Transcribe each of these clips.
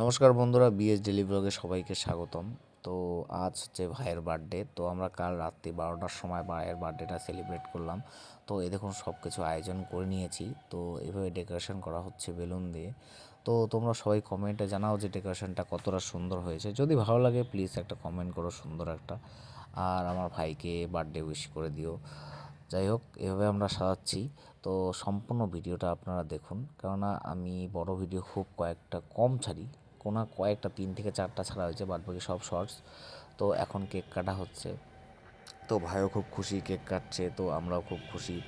নমস্কার বন্ধুরা BS daily ব্লগে সবাইকে স্বাগতম। তো আজ হচ্ছে ভাইয়ের বার্থডে তো আমরা কাল রাত্রি বারোটার সময় ভাইয়ের বার্থডেটা সেলিব্রেট করলাম। তো এ দেখুন সব কিছু আয়োজন করে নিয়েছি। তো এভাবে ডেকোরেশন করা হচ্ছে বেলুন দিয়ে। তো তোমরা সবাই কমেন্টে জানাও যে ডেকোরেশনটা কতটা সুন্দর হয়েছে। যদি ভালো লাগে প্লিজ একটা কমেন্ট করো, সুন্দর একটা। আর আমার ভাইকে বার্থডে উইশ করে দিও। যাই হোক, এভাবে আমরা সাজাচ্ছি। তো সম্পূর্ণ ভিডিওটা আপনারা দেখুন। কেননা আমি বড় ভিডিও খুব কয়েকটা কম ছাড়ি। কোনো কয়েকটা, তিন থেকে চারটা ছাড়া হয়েছে বাদ বাকি সব শর্টস তো এখন কেক কাটা হচ্ছে। তো ভাইও খুব খুশি কেক কাটছে, তো আমরাও খুব খুশি।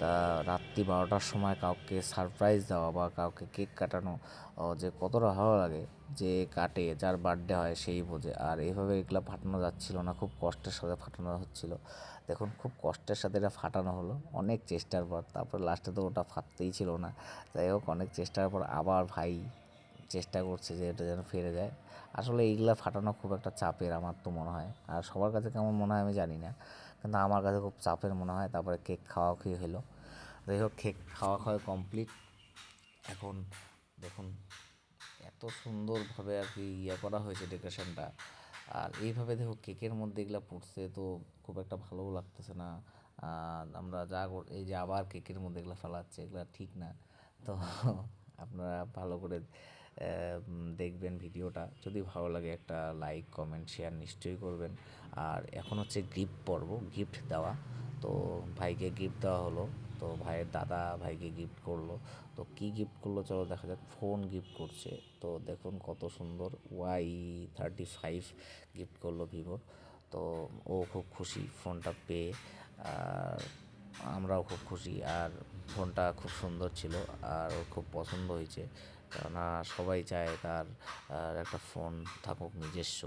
তা রাত্রি বারোটার সময় কাউকে সারপ্রাইজ দেওয়া বা কাউকে কেক কাটানো যে কতটা ভালো লাগে যে কাটে, যার বার্থডে হয় সেই বোঝে। আর এইভাবে এগুলো ফাটানো যাচ্ছিল না, খুব কষ্টের সাথে ফাটানো হচ্ছিল। দেখুন, খুব কষ্টের সাথে এটা ফাটানো হলো, অনেক চেষ্টার পর। তারপর লাস্টে তো ওটা ফাটতেই ছিল না। যাই হোক, অনেক চেষ্টার পর আবার ভাই চেষ্টা করছে যে এটা যেন ফিরে যায়। আসলে এইগুলা ফাটানো খুব একটা চাপের আমার তো মনে হয়। আর সবার কাছে কেমন মনে হয় আমি জানি না। কিন্তু আমার কাছে খুব চাপের মনে হয়। তারপরে কেক খাওয়া খেয়ে হলো? যাই হোক, কেক খাওয়া খাওয়া কমপ্লিট এখন দেখুন, এত সুন্দরভাবে আর কি ইয়ে করা হয়েছে ডেকোরেশনটা আর এইভাবে দেখো কেকের মধ্যে এগুলো পড়ছে তো খুব একটা ভালোও লাগতেছে না। আমরা যা এই যে আবার কেকের মধ্যে এগুলো ফেলাচ্ছে, এগুলো ঠিক না। তো আপনারা ভালো করে দেখবেন ভিডিওটা। যদি ভালো লাগে একটা লাইক কমেন্ট শেয়ার নিশ্চয়ই করবেন। আর এখন হচ্ছে গিফট পর্ব গিফট দেওয়া। তো ভাইকে গিফট দেওয়া হলো। তো ভাইয়ের দাদা ভাইকে গিফট করল। তো কি গিফট করল চলো দেখা যাক। ফোন গিফট করছে। তো দেখুন কত সুন্দর ওয়াই থার্টি ফাইভ গিফট করল ভিভোর তো ও খুব খুশি ফোনটা পেয়ে। আর আমরাও খুব খুশি আর ফোনটা খুব সুন্দর ছিল আর ওর খুব পছন্দ হয়েছে। কেননা সবাই চায় তার একটা ফোন থাকুক নিজস্ব,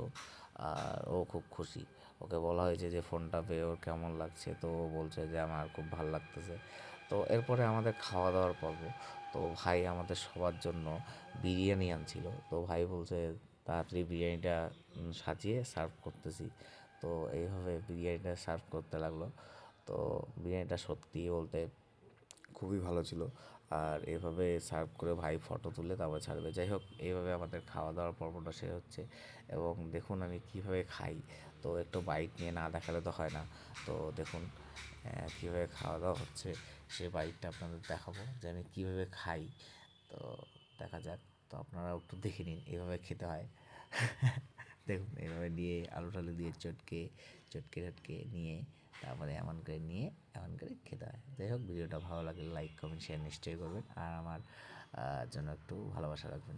আর ও খুব খুশি। ওকে বলা হয়েছে যে ফোনটা পেয়ে ওর কেমন লাগছে, তো ও বলছে যে আমার খুব ভালো লাগতেছে। তো এরপরে আমাদের খাওয়া দাওয়ার পর্ব। তো ভাই আমাদের সবার জন্য বিরিয়ানি আনছিল। তো ভাই বলছে, তাড়াতাড়ি বিরিয়ানিটা সাজিয়ে সার্ভ করতেছি। তো এইভাবে বিরিয়ানিটা সার্ভ করতে লাগল। তো বিরিয়ানিটা সত্যি বলতে খুবই ভালো ছিল। আর এভাবে সার্ভ করে ভাই ফটো তুলে তারপর ছাড়বে। যাই হোক, এইভাবে আমাদের খাওয়া দাওয়ার পর্বটা শেষ হচ্ছে এবং দেখুন আমি কীভাবে খাই। তো একটু বাইক নিয়ে না দেখালে তো হয় না। তো দেখুন কীভাবে খাওয়া দাওয়া হচ্ছে। সে বাইকটা আপনাদের দেখাবো যে আমি কীভাবে খাই। তো দেখা যাক, তো আপনারা একটু দেখে নিন, এভাবে খেতে হয়। দেখুন এভাবে দিয়ে আলু টালু দিয়ে চটকে চটকে চটকে নিয়ে তারপরে এমন করে নিয়ে, এমন করে খেতে হয়। যাই হোক, ভিডিওটা ভালো লাগলে লাইক কমেন্ট শেয়ার নিশ্চয়ই করবেন। আর আমার জন্য একটু ভালোবাসা রাখবেন।